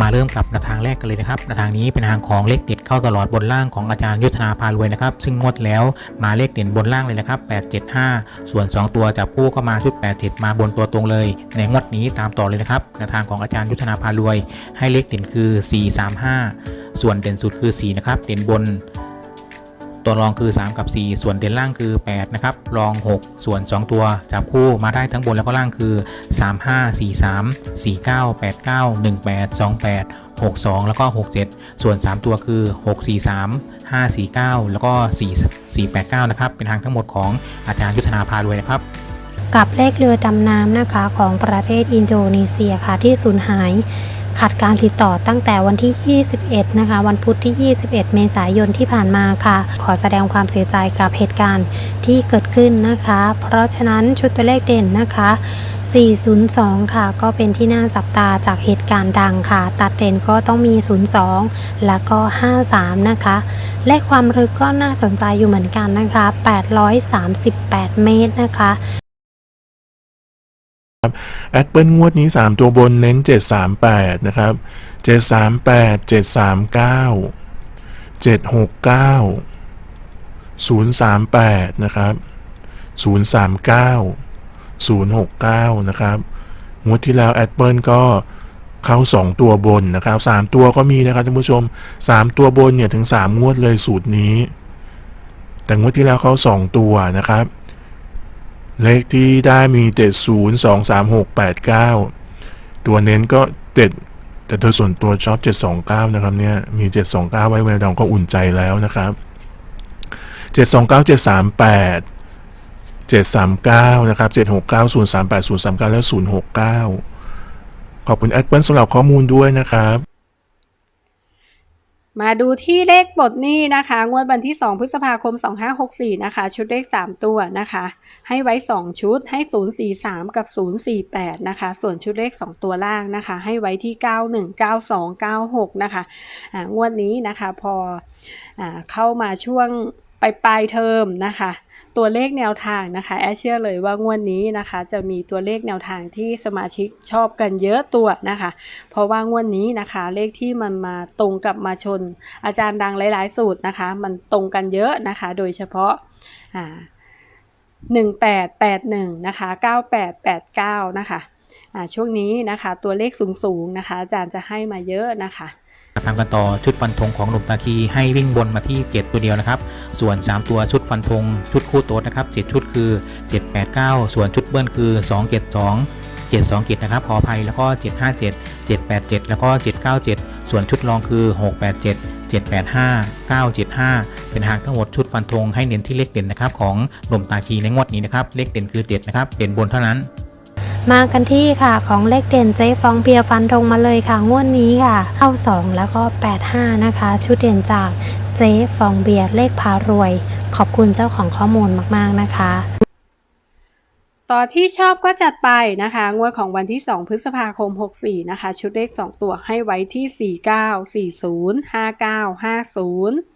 มาเริ่มกับแนวทางแรกกันเลยนะครับแนวทางนี้เป็นทางของเลขเด็ดเข้าตลอดบนล่างของอาจารย์ยุทธนาพารวยนะครับ ซึ่งงวดแล้วมาเลขเด่นบนล่างเลยนะครับ 875 ส่วน 2 ตัวจับคู่ก็มาชุด 87 มาบนตัวตรงเลย ในงวดนี้ตามต่อเลยนะครับแนวทางของอาจารย์ยุทธนาพารวย ให้เลขเด่นคือ 435 ส่วนเด่นสุดคือ 4 นะครับ เด่นบน ตัวรองคือ 3 กับ 4 ส่วนเด่นล่างคือ 8 นะครับ รอง 6 ส่วน 2 ตัวจับคู่มาได้ทั้งบนแล้วก็ล่างคือ 3 5 4 3 4 9 8 9 1 8 2 8 6 2 แล้วก็ 67 ส่วน 3 ตัวคือ 6 4 3 5 4 9 แล้วก็ 4 4 8 9 นะครับ เป็นทางทั้งหมดของอาจารย์ยุทธนาพารวยนะครับ กับเลขเรือดำน้ำนะคะของประเทศอินโดนีเซียค่ะที่สูญหาย ขาดการติดต่อตั้งแต่วันที่ 21 นะคะ วันพุธที่ 21 เมษายนที่ผ่านมาค่ะ ขอแสดงความเสียใจกับเหตุการณ์ที่เกิดขึ้นนะคะ เพราะฉะนั้นชุดตัวเลขเด่นนะคะ 402 ค่ะ ก็เป็นที่น่าจับตาจากเหตุการณ์ดังค่ะ ตัดเด่นก็ต้องมี 02 แล้วก็ 53 นะคะ เลขความลึกก็น่าสนใจอยู่เหมือนกันนะคะ 838 เมตรนะคะ แอดเปิลงวดนี้ 3 ตัวบนเน้น 738 นะครับ 738 739 769 038 นะครับ 039 069 นะครับ งวดที่แล้วแอดเปิลก็เข้า 2 ตัวบนนะครับ 3 ตัวก็มีนะครับท่านผู้ชม 3 ตัวบนเนี่ยถึง 3 งวดเลยสูตรนี้ แต่งวดที่แล้วเข้า 2 ตัวนะครับ เลขที่ได้มี 70 2 3 6 8 9 ตัวเน้นก็ 7 แต่โดยส่วนตัวชอบ 729 นะครับเนี่ย มี 729 ไว้เวลาเราก็อุ่นใจแล้วนะครับ 729 738 739 นะครับ 769 038 039 แล้ว069 ขอบคุณแอดเปิลสำหรับข้อมูลด้วยนะครับ มาดูที่เลขปลดหนี้นะคะ งวดวันที่ 2 พฤษภาคม 2564 นะคะ ชุดเลข 3 ตัวนะคะ ให้ไว้ 2 ชุดให้ 043 กับ 048 นะคะ ส่วนชุดเลข 2 ตัวล่างนะคะ ให้ไว้ที่ 91 92 96 นะคะอ่างวดนี้นะคะพออ่าเข้ามาช่วง ไปปลายเทอมนะคะ ตัวเลขแนวทางนะคะแอเชื่อเลยว่างวดนี้นะคะ จะมีตัวเลขแนวทางที่สมาชิกชอบกันเยอะตัวนะคะ เพราะว่างวดนี้นะคะ เลขที่มันมาตรงกับมาชน อาจารย์ดังหลาย ๆ สูตรนะคะ มันตรงกันเยอะนะคะ โดยเฉพาะอ่าหนึ่งแปดแปดหนึ่งนะคะเก้าแปดแปดเก้านะคะ ช่วงนี้นะคะตัวเลขสูงๆนะคะ อาจารย์จะให้มาเยอะนะคะตามกันต่อชุดฟันธงของหนุ่มตาคีให้วิ่งบนมาที่ 7 ตัวเดียวนะครับ ส่วน 3 ตัวชุดฟันธงชุดคู่โต๊ดนะครับ 7 ชุดคือ 789 ส่วนชุดเบิ้ลคือ 272 727นะครับขออภัยแล้วก็ 757 787 แล้วก็ 797 ส่วนชุดรองคือ 687 785 975 เป็นหางทั้งหมดชุดฟันธงให้เน้นที่เลขเด่นนะครับของหนุ่มตาคีในงวดนี้นะครับเลขเด่นคือ7นะครับเด่นบนเท่านั้น มากันที่ค่ะของเลขเด่นเจ๊ฟองเบียร์ฟันธงมาเลยค่ะ งวดนี้ค่ะ เข้า 2 แล้วก็ 85 นะคะ ชุดเด่นจากเจ๊ฟองเบียร์เลขพารวย ขอบคุณเจ้าของข้อมูลมาก ๆ นะคะต่อที่ชอบก็จัดไปนะคะ งวดของวันที่ 2 พฤษภาคม 64 นะคะ ชุดเลข 2 ตัวให้ไว้ที่ 49 40 59 50